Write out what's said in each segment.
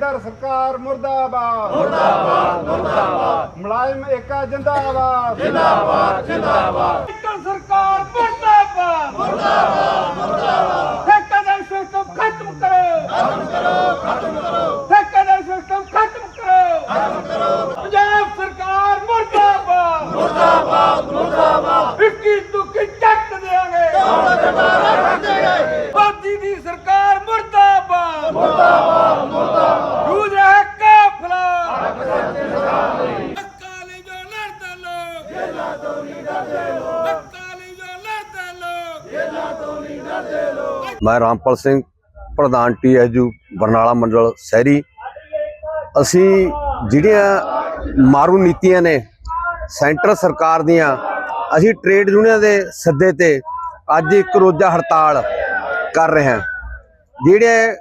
ਕੇਂਦਰ ਸਰਕਾਰ ਮੁਰਦਾਬਾਦ। ਮੁਰਦਾਬਾਦ ਮੁਰਦਾਬਾਦ। ਮੁਲਾਜ਼ਮ ਏਕਾ ਜਿੰਦਾਬਾਦ। ਜਿੰਦਾਬਾਦ ਜਿੰਦਾਬਾਦ। ਕੇਂਦਰ ਸਰਕਾਰ ਮੁਰਦਾਬਾਦ। ਮੁਰਦਾਬਾਦ ਮੁਰਦਾਬਾਦ। ਠੇਕੇਦਾਰ ਸਿਸਟਮ ਖਤਮ ਕਰੋ। ਖਤਮ ਕਰੋ ਖਤਮ ਕਰੋ ਠੇਕੇਦਾਰ ਸਿਸਟਮ ਖਤਮ ਕਰੋ ਖਤਮ ਕਰੋ ਪੰਜਾਬ ਸਰਕਾਰ ਮੁਰਦਾਬਾਦ ਮੁਰਦਾਬਾਦ ਮੁਰਦਾਬਾਦ 21 ਤੁਕੀ ਚੱਕ ਦੇਾਂਗੇ ਮੋਦੀ ਦੀ ਸਰਕਾਰ ਮੁਰਦਾਬਾਦ ਮੁਰਦਾਬਾਦ ਮੁਰਦਾਬਾਦ ਜੂਝ ਹੈ ਕਾਫਲਾ ਅਕਾਲੀ ਜੋ ਲੜਦਾ ਲੋਕ ਜੇਲਾ ਤੋਂ ਨਹੀਂ ਡਰਦੇ ਲੋਕ ਅਕਾਲੀ ਜੋ ਲੜਦਾ ਲੋਕ ਜੇਲਾ ਤੋਂ ਨਹੀਂ ਡਰਦੇ ਲੋਕ ਮੈਂ ਰਾਮਪਾਲ ਸਿੰਘ ਪ੍ਰਧਾਨ ਟੀਐਸਯੂ ਬਰਨਾਲਾ ਮੰਡਲ ਸ਼ਹਿਰੀ ਅਸੀਂ ਜਿਹੜੀਆਂ ਮਾਰੂ ਨੀਤੀਆਂ ਨੇ ਸੈਂਟਰ ਸਰਕਾਰ ਦੀਆਂ ਅਸੀਂ ਟ੍ਰੇਡ ਯੂਨੀਅਨ ਦੇ ਸੱਦੇ ਤੇ ਅੱਜ ਇੱਕ ਰੋਜ਼ਾ ਹੜਤਾਲ ਕਰ ਰਹੇ ਹਾਂ ਜਿਹੜੇ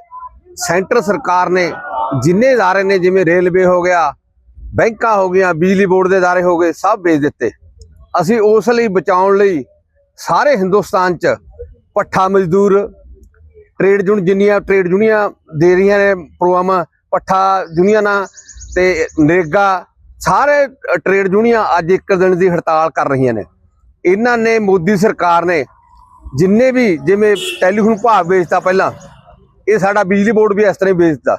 ਸੈਂਟਰ ਸਰਕਾਰ ਨੇ ਜਿੰਨੇ ادارے ਨੇ ਜਿਵੇਂ ਰੇਲਵੇ ਹੋ ਗਿਆ ਬੈਂਕਾਂ ਹੋ ਗਈਆਂ ਬਿਜਲੀ ਬੋਰਡ ਦੇ ادارے ਹੋ ਗਏ ਸਭ ਵੇਚ ਦਿੱਤੇ ਅਸੀਂ ਉਸ ਲਈ ਬਚਾਉਣ ਲਈ ਸਾਰੇ ਹਿੰਦੁਸਤਾਨ 'ਚ ਪੱਠਾ ਮਜ਼ਦੂਰ ਟ੍ਰੇਡ ਯੂਨੀਅਨ ਜਿੰਨੀਆਂ ਟ੍ਰੇਡ ਯੂਨੀਅਨ ਦੇ ਰਹੀਆਂ ਨੇ ਪ੍ਰੋਗਰਾਮ ਪੱਠਾ ਯੂਨੀਅਨਾਂ ਤੇ ਨਰੇਗਾ, ਸਾਰੇ ਟ੍ਰੇਡ ਯੂਨੀਅਨ ਅੱਜ ਇੱਕ ਦਿਨ ਦੀ ਹੜਤਾਲ ਕਰ ਰਹੀਆਂ ਨੇ। ਇਹਨਾਂ ਨੇ, ਮੋਦੀ ਸਰਕਾਰ ਨੇ ਜਿੰਨੇ ਵੀ ਜਿਵੇਂ ਟੈਲੀਫੋਨ ਭਾਅ ਵੇਚਤਾ ਪਹਿਲਾਂ, ਇਹ ਸਾਡਾ ਬਿਜਲੀ ਬੋਰਡ ਵੀ ਇਸ ਤਰ੍ਹਾਂ ਹੀ ਵੇਚਦਾ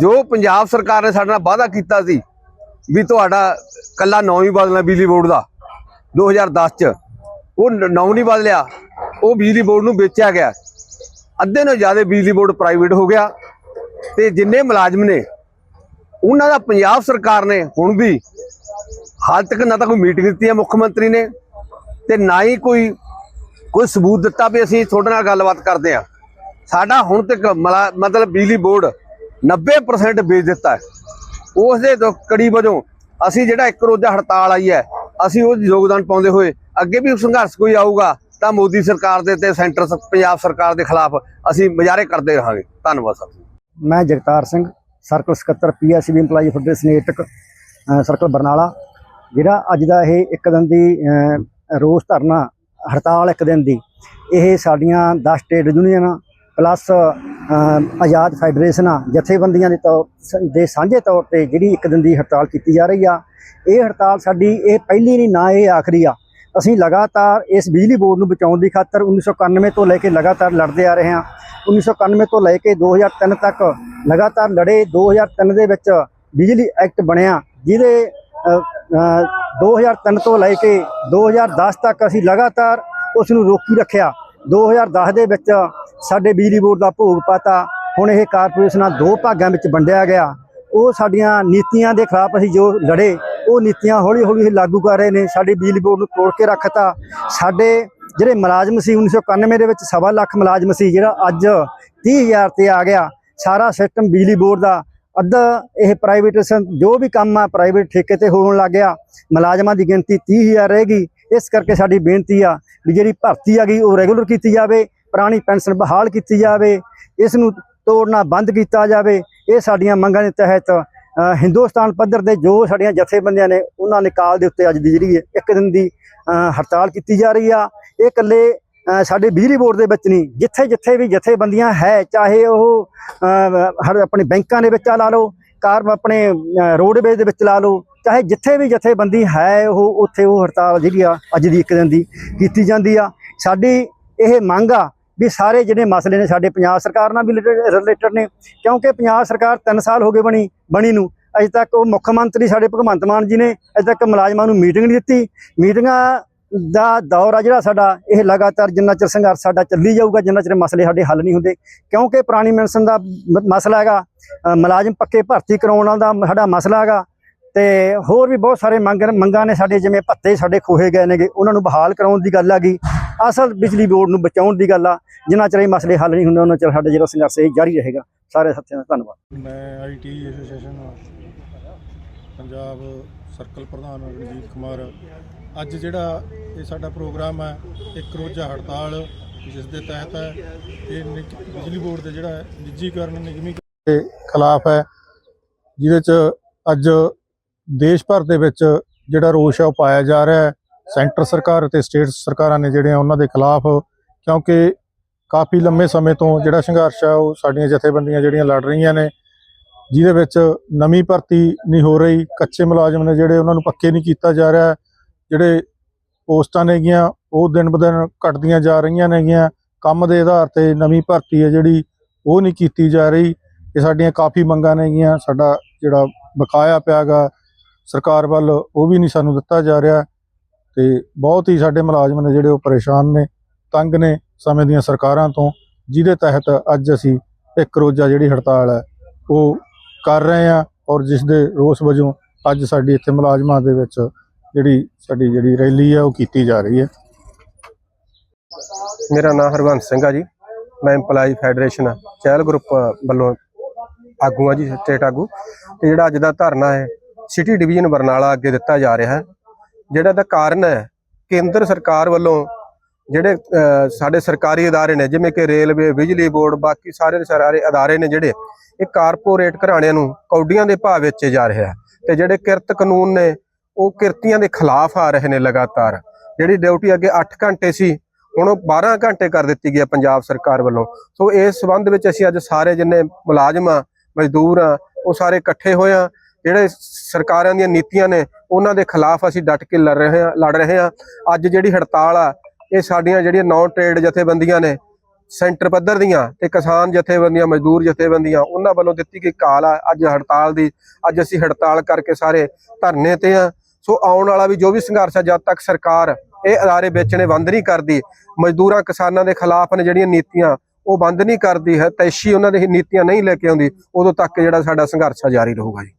ਜੋ ਪੰਜਾਬ ਸਰਕਾਰ ਨੇ ਸਾਡੇ ਨਾਲ ਵਾਅਦਾ ਕੀਤਾ ਸੀ ਵੀ ਤੁਹਾਡਾ ਕੱਲਾ ਨਾਂ ਹੀ ਬਦਲਣਾ ਬਿਜਲੀ ਬੋਰਡ ਦਾ 2010 ਚ, ਉਹ ਨੌ ਨਹੀਂ ਬਦਲਿਆ, ਉਹ ਬਿਜਲੀ ਬੋਰਡ ਨੂੰ ਵੇਚਿਆ ਗਿਆ। ਅੱਧੇ ਨਾਲੋਂ ਜ਼ਿਆਦਾ ਬਿਜਲੀ ਬੋਰਡ ਪ੍ਰਾਈਵੇਟ ਹੋ ਗਿਆ ਤੇ ਜਿੰਨੇ ਮੁਲਾਜ਼ਮ ਨੇ, ਉਹਨਾਂ ਦਾ ਪੰਜਾਬ ਸਰਕਾਰ ਨੇ ਹੁਣ ਵੀ ਹਾਲ ਤੱਕ ਨਾ ਤਾਂ ਕੋਈ ਮੀਟਿੰਗ ਦਿੱਤੀ ਹੈ ਮੁੱਖ ਮੰਤਰੀ ਨੇ ਤੇ ਨਾ ਹੀ ਕੋਈ ਕੋਈ ਸਬੂਤ ਦਿੱਤਾ ਵੀ ਅਸੀਂ ਤੁਹਾਡੇ ਨਾਲ ਗੱਲਬਾਤ ਕਰਦੇ ਆ ਸਾਡਾ ਹੁਣ ਤੱਕ ਮਲਾ- ਮਤਲਬ ਬਿਜਲੀ ਬੋਰਡ 90% ਵੇਚ ਦਿੱਤਾ ਹੈ। ਉਸ ਦੇ ਕੜੀ ਵਜੋਂ ਅਸੀਂ ਜਿਹੜਾ ਇੱਕ ਰੋਜ਼ਾ ਹੜਤਾਲ ਆਈ ਹੈ, ਅਸੀਂ ਉਹ ਯੋਗਦਾਨ ਪਾਉਂਦੇ ਹੋਏ ਅੱਗੇ ਵੀ ਸੰਘਰਸ਼ ਕੋਈ ਆਊਗਾ ਤਾਂ ਮੋਦੀ ਸਰਕਾਰ ਦੇ ਤੇ ਸੈਂਟਰ ਪੰਜਾਬ ਸਰਕਾਰ ਦੇ ਖਿਲਾਫ ਅਸੀਂ ਮੁਜ਼ਾਹਰੇ ਕਰਦੇ ਰਹਾਂਗੇ। ਧੰਨਵਾਦ ਸਰ ਮੈਂ ਜਗਤਾਰ ਸਿੰਘ ਸਰਕਲ ਸਕੱਤਰ ਪੀਐਸਬੀ EMPLOYEE ਫੈਡਰੇਸ਼ਨ ਏਟਕ ਅ, ਸਰਕਲ ਬਰਨਾਲਾ। ਜਿਹੜਾ ਅੱਜ ਦਾ ਇਹ ਇੱਕ ਦਿਨ ਦੀ ਰੋਸ ਧਰਨਾ ਹੜਤਾਲ ਇੱਕ ਦਿਨ ਦੀ ਇਹ ਸਾਡੀਆਂ 10 ਟ੍ਰੇਡ ਯੂਨੀਅਨ ਪਲੱਸ ਅ, ਆਜ਼ਾਦ ਫੈਡਰੇਸ਼ਨਾਂ ਜਥੇਬੰਦੀਆਂ ਦੇ ਤੌਰ ਦੇ ਸਾਂਝੇ ਤੌਰ ਤੇ ਜਿਹੜੀ ਇੱਕ ਦਿਨ ਦੀ ਹੜਤਾਲ ਕੀਤੀ ਜਾ ਰਹੀ ਆ ਇਹ ਹੜਤਾਲ ਸਾਡੀ ਇਹ ਪਹਿਲੀ ਨਹੀਂ ਨਾ ਇਹ ਆਖਰੀ ਆ। ਅਸੀਂ ਲਗਾਤਾਰ ਇਸ ਬਿਜਲੀ ਬੋਰਡ ਨੂੰ ਬਚਾਉਣ ਦੀ ਖਾਤਰ 1991 ਤੋਂ ਲੈ ਕੇ ਲਗਾਤਾਰ ਲੜਦੇ ਆ ਰਹੇ ਹਾਂ। 1991 ਤੋਂ ਲੈ ਕੇ 2003 ਤੱਕ ਲਗਾਤਾਰ ਲੜੇ 2003 ਦੇ ਵਿੱਚ ਬਿਜਲੀ ਐਕਟ ਬਣਿਆ ਜਿਹਦੇ ਅ, ਅ, 2003 ਤੋਂ ਲੈ ਕੇ 2010 ਤੱਕ ਅਸੀਂ ਲਗਾਤਾਰ ਉਸ ਨੂੰ ਰੋਕੀ ਰੱਖਿਆ। 2010 ਦੇ ਵਿੱਚ ਸਾਡੇ ਬਿਜਲੀ ਬੋਰਡ ਦਾ ਭੋਗ ਪਾਤਾ। ਹੁਣ ਇਹ ਕਾਰਪੋਰੇਸ਼ਨਾਂ ਦੋ ਭਾਗਾਂ ਵਿੱਚ ਵੰਡਿਆ ਗਿਆ। ਉਹ ਸਾਡੀਆਂ ਨੀਤੀਆਂ ਦੇ ਖਿਲਾਫ ਅਸੀਂ ਜੋ ਲੜੇ ਉਹ ਨੀਤੀਆਂ ਹੌਲੀ ਹੌਲੀ ਲਾਗੂ ਕਰ ਰਹੇ ਨੇ। ਸਾਡੇ ਬਿਜਲੀ ਬੋਰਡ ਨੂੰ ਤੋੜ ਕੇ ਰੱਖਤਾ। ਸਾਡੇ ਜਿਹੜੇ ਮੁਲਾਜ਼ਮ ਸੀ 1991 ਦੇ ਵਿੱਚ ਸਵਾ ਲੱਖ ਮੁਲਾਜ਼ਮ ਸੀ, ਜਿਹੜਾ ਅੱਜ 30000 ਤੇ ਆ ਗਿਆ। ਸਾਰਾ ਸਿਸਟਮ ਬਿਜਲੀ ਬੋਰਡ ਦਾ। ਅੱਧਾ ਇਹ ਪ੍ਰਾਈਵੇਟੇਸ਼ਨ ਜੋ ਵੀ ਕੰਮ ਆ ਪ੍ਰਾਈਵੇਟ ਠੇਕੇ ਤੇ ਹੋਣ ਲੱਗ ਗਿਆ। ਮੁਲਾਜ਼ਮਾਂ ਦੀ ਗਿਣਤੀ 30000 ਰਹੇਗੀ ਇਸ ਕਰਕੇ ਸਾਡੀ ਬੇਨਤੀ ਆ ਵੀ ਜਿਹੜੀ ਭਰਤੀ ਆ ਗਈ, ਉਹ ਰੈਗੂਲਰ ਕੀਤੀ ਜਾਵੇ। ਪੁਰਾਣੀ ਪੈਨਸ਼ਨ ਬਹਾਲ ਕੀਤੀ ਜਾਵੇ। ਇਸ ਨੂੰ ਤੋੜਨਾ ਬੰਦ ਕੀਤਾ ਜਾਵੇ। ਇਹ ਸਾਡੀਆਂ ਮੰਗਾਂ ਦੇ ਤਹਿਤ ਹਿੰਦੁਸਤਾਨ ਪੱਧਰ ਦੇ ਜੋ ਸਾਡੀਆਂ ਜਥੇਬੰਦੀਆਂ ਨੇ ਉਹਨਾਂ ਨੇ ਕਾਲ ਦੇ ਉੱਤੇ ਅੱਜ ਦੀ ਜਿਹੜੀ ਇੱਕ ਦਿਨ ਦੀ ਹੜਤਾਲ ਕੀਤੀ ਜਾ ਰਹੀ ਆ। ਇਹ ਇਕੱਲੇ ਸਾਡੇ ਬਿਜਲੀ ਬੋਰਡ ਦੇ ਵਿੱਚ ਨਹੀਂ ਜਿੱਥੇ ਜਿੱਥੇ ਵੀ ਜਥੇਬੰਦੀਆਂ ਹੈ ਚਾਹੇ ਉਹ ਅ, ਆਪਣੇ ਬੈਂਕਾਂ ਦੇ ਵਿੱਚ ਲਾ ਲਓ ਕਾਰ ਆਪਣੇ ਰੋਡਵੇਜ਼ ਦੇ ਵਿੱਚ ਲਾ ਲਓ ਚਾਹੇ ਜਿੱਥੇ ਵੀ ਜਥੇਬੰਦੀ ਹੈ ਉਹ ਉੱਥੇ ਉਹ ਹੜਤਾਲ ਜਿਹੜੀ ਆ ਅੱਜ ਦੀ ਇੱਕ ਦਿਨ ਦੀ ਕੀਤੀ ਜਾਂਦੀ ਆ। ਸਾਡੀ ਇਹ ਮੰਗ ਆ ਵੀ ਸਾਰੇ ਜਿਹੜੇ ਮਸਲੇ ਨੇ ਸਾਡੇ ਪੰਜਾਬ ਸਰਕਾਰ ਨਾਲ ਵੀ ਰਿਲੇਟਡ ਨੇ, ਕਿਉਂਕਿ ਪੰਜਾਬ ਸਰਕਾਰ 3 ਸਾਲ ਹੋ ਗਏ ਬਣੀ ਬਣੀ ਨੂੰ। ਅਜੇ ਤੱਕ ਉਹ ਮੁੱਖ ਮੰਤਰੀ ਸਾਡੇ ਭਗਵੰਤ ਮਾਨ ਜੀ ਨੇ ਅਜੇ ਤੱਕ ਮੁਲਾਜ਼ਮਾਂ ਨੂੰ ਮੀਟਿੰਗ ਨਹੀਂ ਦਿੱਤੀ। ਮੀਟਿੰਗਾਂ ਦਾ ਦੌਰ ਆ ਜਿਹੜਾ ਸਾਡਾ, ਇਹ ਲਗਾਤਾਰ ਜਿੰਨਾ ਚਿਰ ਸੰਘਰਸ਼ ਸਾਡਾ ਚੱਲੀ ਜਾਊਗਾ, ਜਿੰਨਾ ਚਿਰ ਮਸਲੇ ਸਾਡੇ ਹੱਲ ਨਹੀਂ ਹੁੰਦੇ। ਕਿਉਂਕਿ ਪੁਰਾਣੀ ਮੈਨਸਨ ਦਾ ਮਸਲਾ ਹੈਗਾ ਮੁਲਾਜ਼ਮ ਪੱਕੇ ਭਰਤੀ ਕਰਾਉਣ ਦਾ ਸਾਡਾ ਮਸਲਾ ਹੈਗਾ। ਤੇ ਹੋਰ ਵੀ ਬਹੁਤ ਸਾਰੇ ਮੰਗ ਮੰਗਾਂ ਨੇ ਸਾਡੇ, ਜਿਵੇਂ ਭੱਤੇ ਸਾਡੇ ਖੋਹੇ ਗਏ ਨੇਗੇ, ਉਹਨਾਂ ਨੂੰ ਬਹਾਲ ਕਰਾਉਣ ਦੀ ਗੱਲ ਆ ਗਈ ਅਸਲ ਬਿਜਲੀ ਬੋਰਡ ਨੂੰ ਬਚਾਉਣ ਦੀ ਗੱਲ ਆ, ਜਿੰਨਾ ਚਿਰ ਇਹ ਮਸਲੇ ਹੱਲ ਨਹੀਂ ਹੁੰਦੇ, ਉਹਨਾਂ ਚਿਰ ਸਾਡਾ ਜਿਹੜਾ ਸੰਘਰਸ਼ ਇਹ ਜਾਰੀ ਰਹੇਗਾ। ਸਾਰੇ ਸਾਥੀਆਂ ਦਾ ਧੰਨਵਾਦ। ਮੈਂ ਆਈਟੀ ਐਸੋਸੀਏਸ਼ਨ ਪੰਜਾਬ ਸਰਕਲ ਪ੍ਰਧਾਨ ਰਣਜੀਤ ਕੁਮਾਰ। ਅੱਜ ਜਿਹੜਾ ਇਹ ਸਾਡਾ ਪ੍ਰੋਗਰਾਮ ਹੈ ਇੱਕ ਰੋਜ਼ਾ ਹੜਤਾਲ, ਜਿਸ ਦੇ ਤਹਿਤ ਇਹ ਨਿੱਜ- ਬਿਜਲੀ ਬੋਰਡ ਦੇ ਜਿਹੜਾ ਨਿੱਜੀਕਰਨ ਨਿਗਮੀਕਰਨ ਦੇ ਖਿਲਾਫ ਹੈ, ਜਿਹਦੇ ਚ ਅੱਜ ਦੇਸ਼ ਭਰ ਦੇ ਵਿੱਚ ਜਿਹੜਾ ਰੋਸ਼ ਹੈ, ਉਹ ਪਾਇਆ ਜਾ ਰਿਹਾ ਹੈ। ਸੈਂਟਰ ਸਰਕਾਰ ਅਤੇ ਸਟੇਟ ਸਰਕਾਰਾਂ ਨੇ ਜਿਹੜੀਆਂ ਉਹਨਾਂ ਦੇ ਖਿਲਾਫ, ਕਿਉਂਕਿ ਕਾਫੀ ਲੰਮੇ ਸਮੇਂ ਤੋਂ ਜਿਹੜਾ ਸੰਘਰਸ਼ ਆ, ਉਹ ਸਾਡੀਆਂ ਜਥੇਬੰਦੀਆਂ ਜਿਹੜੀਆਂ ਲੜ ਰਹੀਆਂ ਨੇ, ਜਿਹਦੇ ਵਿੱਚ ਨਵੀਂ ਭਰਤੀ ਨਹੀਂ ਹੋ ਰਹੀ, ਕੱਚੇ ਮੁਲਾਜ਼ਮ ਨੇ ਜਿਹੜੇ ਉਹਨਾਂ ਨੂੰ ਪੱਕੇ ਨਹੀਂ ਕੀਤਾ ਜਾ ਰਿਹਾ, ਜਿਹੜੇ ਪੋਸਟਾਂ ਨੇਗੀਆਂ ਉਹ ਦਿਨ ਬ ਦਿਨ ਘਟਦੀਆਂ ਜਾ ਰਹੀਆਂ ਨੇਗੀਆਂ ਕੰਮ ਦੇ ਆਧਾਰ ਤੇ ਨਵੀਂ ਭਰਤੀ ਹੈ ਜਿਹੜੀ, ਉਹ ਨਹੀਂ ਕੀਤੀ ਜਾ ਰਹੀ, ਇਹ ਸਾਡੀਆਂ ਕਾਫੀ ਮੰਗਾਂ ਨੇਗੀਆਂ ਸਾਡਾ ਜਿਹੜਾ ਬਕਾਇਆ ਪਿਆਗਾ ਸਰਕਾਰ ਵੱਲ, ਉਹ ਵੀ ਨਹੀਂ ਸਾਨੂੰ ਦਿੱਤਾ ਜਾ ਰਿਹਾ। ਤੇ ਬਹੁਤ ਹੀ ਸਾਡੇ ਮੁਲਾਜ਼ਮ ਨੇ ਜਿਹੜੇ ਉਹ ਪਰੇਸ਼ਾਨ ਨੇ, ਤੰਗ ਨੇ ਸਮੇਂ ਦੀਆਂ ਸਰਕਾਰਾਂ ਤੋਂ, ਜਿਹਦੇ ਤਹਿਤ ਅੱਜ ਅਸੀਂ ਇੱਕ ਰੋਜ਼ਾ ਜਿਹੜੀ ਹੜਤਾਲ ਹੈ, ਉਹ ਕਰ ਰਹੇ ਆ ਔਰ ਜਿਸ ਦੇ ਰੋਸ ਵਜੋਂ ਅੱਜ ਸਾਡੀ ਇੱਥੇ ਮੁਲਾਜ਼ਮਾਂ ਦੇ ਵਿੱਚ ਜਿਹੜੀ ਸਾਡੀ ਜਿਹੜੀ ਰੈਲੀ ਹੈ, ਉਹ ਕੀਤੀ ਜਾ ਰਹੀ ਹੈ। ਮੇਰਾ ਨਾਮ ਹਰਵੰਤ ਸਿੰਘ ਆ ਜੀ। ਮੈਂ EMPLOYEE ਫੈਡਰੇਸ਼ਨ ਚਹਿਲ ਗਰੁੱਪ ਵੱਲੋਂ ਆਗੂ ਆ ਜੀ ਸਟੇਟ ਆਗੂ। ਤੇ ਜਿਹੜਾ ਅੱਜ ਦਾ ਧਰਨਾ ਹੈ ਸਿਟੀ ਡਿਵੀਜ਼ਨ ਬਰਨਾਲਾ ਅੱਗੇ ਦਿੱਤਾ ਜਾ ਰਿਹਾ ਹੈ। ਜਿਹੜਾ ਦਾ ਕਾਰਨ ਹੈ ਕੇਂਦਰ ਸਰਕਾਰ ਵੱਲੋਂ ਜਿਹੜੇ ਅਹ, ਸਾਡੇ ਸਰਕਾਰੀ ਅਦਾਰੇ ਨੇ ਜਿਵੇਂ ਕਿ ਰੇਲਵੇ ਬਿਜਲੀ ਬੋਰਡ ਬਾਕੀ ਸਾਰੇ ਸਾਰੇ ਅਦਾਰੇ ਨੇ ਜਿਹੜੇ ਇਹ ਕਾਰਪੋਰੇਟ ਘਰਾਣਿਆਂ ਨੂੰ ਕੌਡੀਆਂ ਦੇ ਭਾਅ ਵੇਚੇ ਜਾ ਰਿਹਾ ਤੇ ਜਿਹੜੇ ਕਿਰਤ ਕਾਨੂੰਨ ਨੇ ਉਹ ਕਿਰਤੀਆਂ ਦੇ ਖਿਲਾਫ ਆ ਰਹੇ ਨੇ ਲਗਾਤਾਰ। ਜਿਹੜੀ ਡਿਊਟੀ ਅੱਗੇ 8 ਘੰਟੇ ਸੀ ਹੁਣ ਉਹ 12 ਘੰਟੇ ਕਰ ਦਿੱਤੀ ਗਈ ਹੈ ਪੰਜਾਬ ਸਰਕਾਰ ਵੱਲੋਂ। ਸੋ ਇਸ ਸਬੰਧ ਵਿੱਚ ਅਸੀਂ ਅੱਜ ਸਾਰੇ ਜਿੰਨੇ ਮੁਲਾਜ਼ਮ ਆ ਮਜ਼ਦੂਰ ਆ ਉਹ ਸਾਰੇ ਇਕੱਠੇ ਹੋਏ ਆ। ਜਿਹੜੇ ਸਰਕਾਰਾਂ ਦੀਆਂ ਨੀਤੀਆਂ ਨੇ, ਉਹਨਾਂ ਦੇ ਖਿਲਾਫ ਅਸੀਂ ਡਟ ਕੇ ਲੜ ਰਹੇ ਹਾਂ, ਲੜ ਰਹੇ ਹਾਂ। ਅੱਜ ਜਿਹੜੀ ਹੜਤਾਲ ਆ, ਇਹ ਸਾਡੀਆਂ ਜਿਹੜੀਆਂ ਨੌਨ ਟ੍ਰੇਡ ਜਥੇਬੰਦੀਆਂ ਨੇ, ਸੈਂਟਰ ਪੱਧਰ ਦੀਆਂ ਤੇ ਕਿਸਾਨ ਜਥੇਬੰਦੀਆਂ, ਮਜ਼ਦੂਰ ਜਥੇਬੰਦੀਆਂ, ਉਹਨਾਂ ਵੱਲੋਂ ਦਿੱਤੀ ਗਈ ਕਾਲ ਆ ਅੱਜ ਹੜਤਾਲ ਦੀ। ਅੱਜ ਅਸੀਂ ਹੜਤਾਲ ਕਰਕੇ ਸਾਰੇ ਧਰਨੇ ਤੇ ਆ ਸੋ ਆਉਣ ਵਾਲਾ ਵੀ ਜੋ ਵੀ ਸੰਘਰਸ਼ ਆ, ਜਦ ਤੱਕ ਸਰਕਾਰ ਇਹ ਅਦਾਰੇ ਵੇਚਣੇ ਬੰਦ ਨਹੀਂ ਕਰਦੀ, ਮਜ਼ਦੂਰਾਂ, ਕਿਸਾਨਾਂ ਦੇ ਖਿਲਾਫ ਨੇ ਜਿਹੜੀਆਂ ਨੀਤੀਆਂ, ਉਹ ਬੰਦ ਨਹੀਂ ਕਰਦੀ ਹੈ, ਤੈਸ਼ੀ ਉਹਨਾਂ ਦੀ ਨੀਤੀਆਂ ਨਹੀਂ ਲੈ ਕੇ ਆਉਂਦੀ, ਉਦੋਂ ਤੱਕ ਜਿਹੜਾ ਸਾਡਾ ਸੰਘਰਸ਼ ਆ, ਜਾਰੀ ਰਹੂਗਾ ਜੀ।